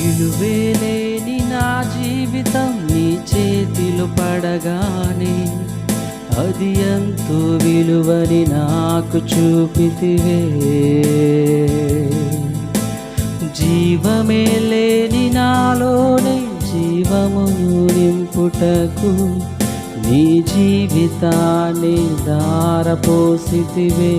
విలువేలేని నా జీవితం నీ చేతిలో పడగానే అది ఎంతో విలువని నాకు చూపితివే. జీవమే లేని నాలోనే జీవమును నింపుటకు నీ జీవితాన్ని దారపోసితివే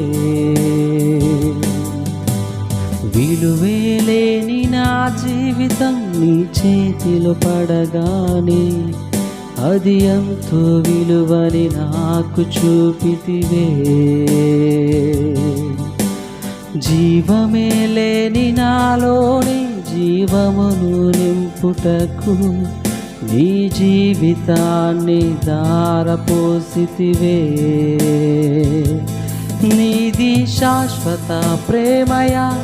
విలువేలేని నా జీవితం నీ చేతిలో పడగానే అది ఎంతో విలువని నాకు చూపితివే. జీవమే లేని నాలోని జీవమును నింపుటకు నీ జీవితాన్ని దారపోసితివే నీది శాశ్వత ప్రేమయా?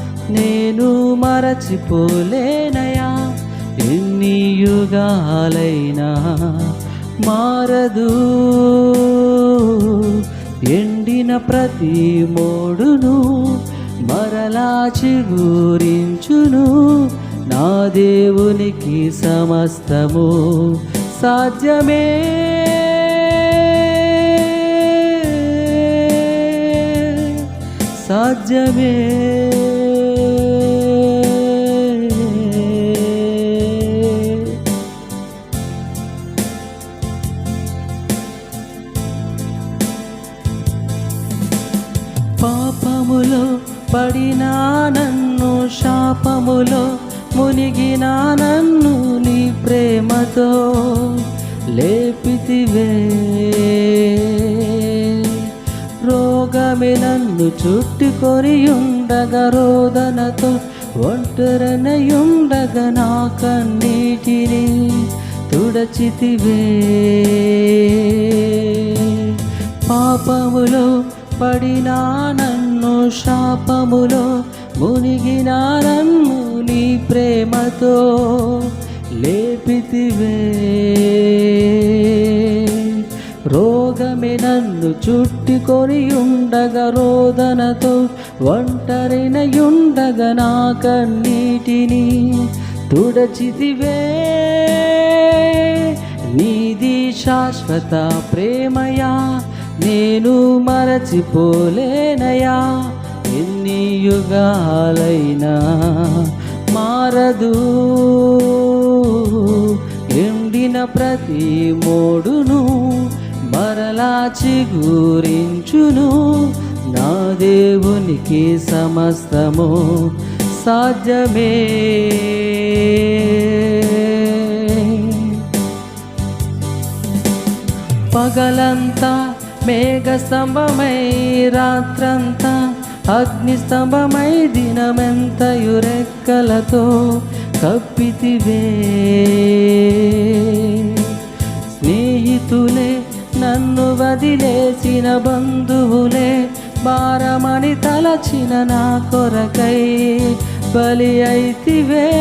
నేను మరచిపోలేనయా. ఎన్ని యుగాలైనా మారదు. ఎండిన ప్రతి మోడును మరలా చిగురించును. నా దేవునికి సమస్తము సాధ్యమే. సాధ్యమే. పాపములో పడినా నన్ను శాపములో మునిగినా నన్ను నీ ప్రేమతో లేపితివే. రోగమే నన్ను చుట్టుకొని ఉండగా రోదనతో ఒంటరనయుండగా నా కన్నీటిని తుడచితివే. పాపములో పడినా నన్ను శాపములో మునిగిన నన్ను నీ ప్రేమతో లేపితివే. రోగమే నన్ను చుట్టుకొని ఉండగా రోదనతో ఒంటరినయుండగా నా కన్నీటిని తుడచితివే. నీది శాశ్వత ప్రేమయా నేను మరచిపోలేనయా? ఎన్ని యుగాలైనా మారదు. ఎండిన ప్రతి మోడును మరలా చిగురించును. నా దేవునికి సమస్తము సాధ్యమే. పగలంతా మేఘ స్తంభమై రాత్రంతా అగ్నిస్తంభమై స్తంభమై దినమెంతయు కప్పితివే. స్నేహితులే నన్ను వదిలేసిన బంధువులే భారమణి తలచిన నా కొరకై బలి అయితివే.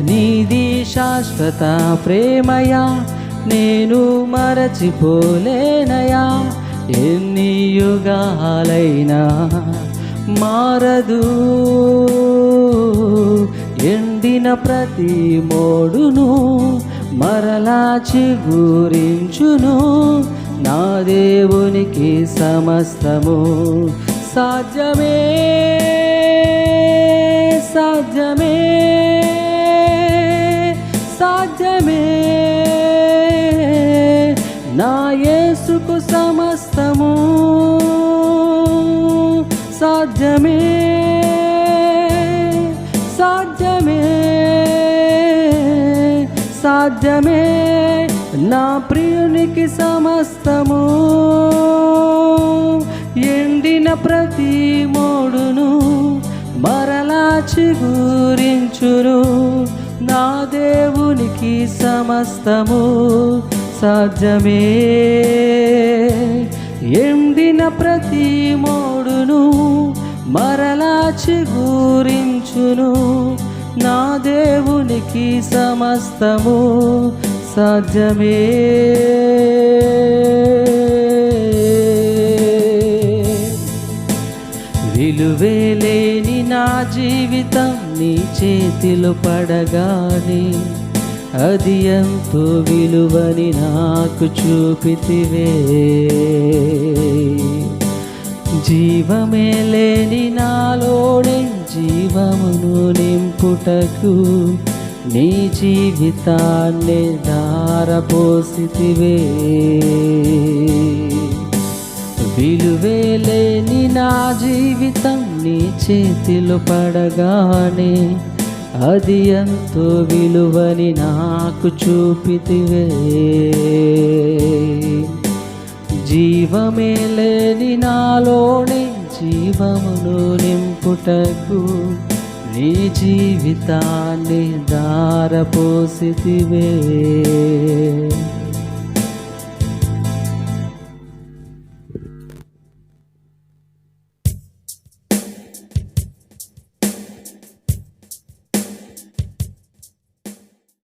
నీది శాశ్వత ప్రేమయా నేను మరచిపోలేనయా ఎన్ని యుగాలైనా మారదు. ఎండిన ప్రతి మోడును మరలా చిగురించును. నా దేవునికి సమస్తము సాధ్యమే సాధ్యమే సాధ్యమే. నా యేసుకు సమస్త సాధ్యమే నా ప్రియునికి సమస్తము. ఎండిన ప్రతి మోడును మరలా చిగురించును. నా దేవునికి సమస్తము సాధ్యమే. ఎండిన ప్రతి మోడును మరలా చిగురించును. నా దేవునికి సమస్తము సాధ్యమే. విలువేలేని నా జీవితం నీ చేతిలో పడగానే అది ఎంతో విలువని నాకు చూపితివే. జీవమే లేని నాలోనే జీవమును నింపుటకు నీ జీవితాన్ని దారపోసితివే విలువేలేని నా జీవితం నీ చేతిలో పడగానే అది ఎంతో విలువని నాకు చూపితివే. జీవమే లేని నాలోనే జీవమును నింపుటకు నీ జీవితాన్ని దారపోసితివే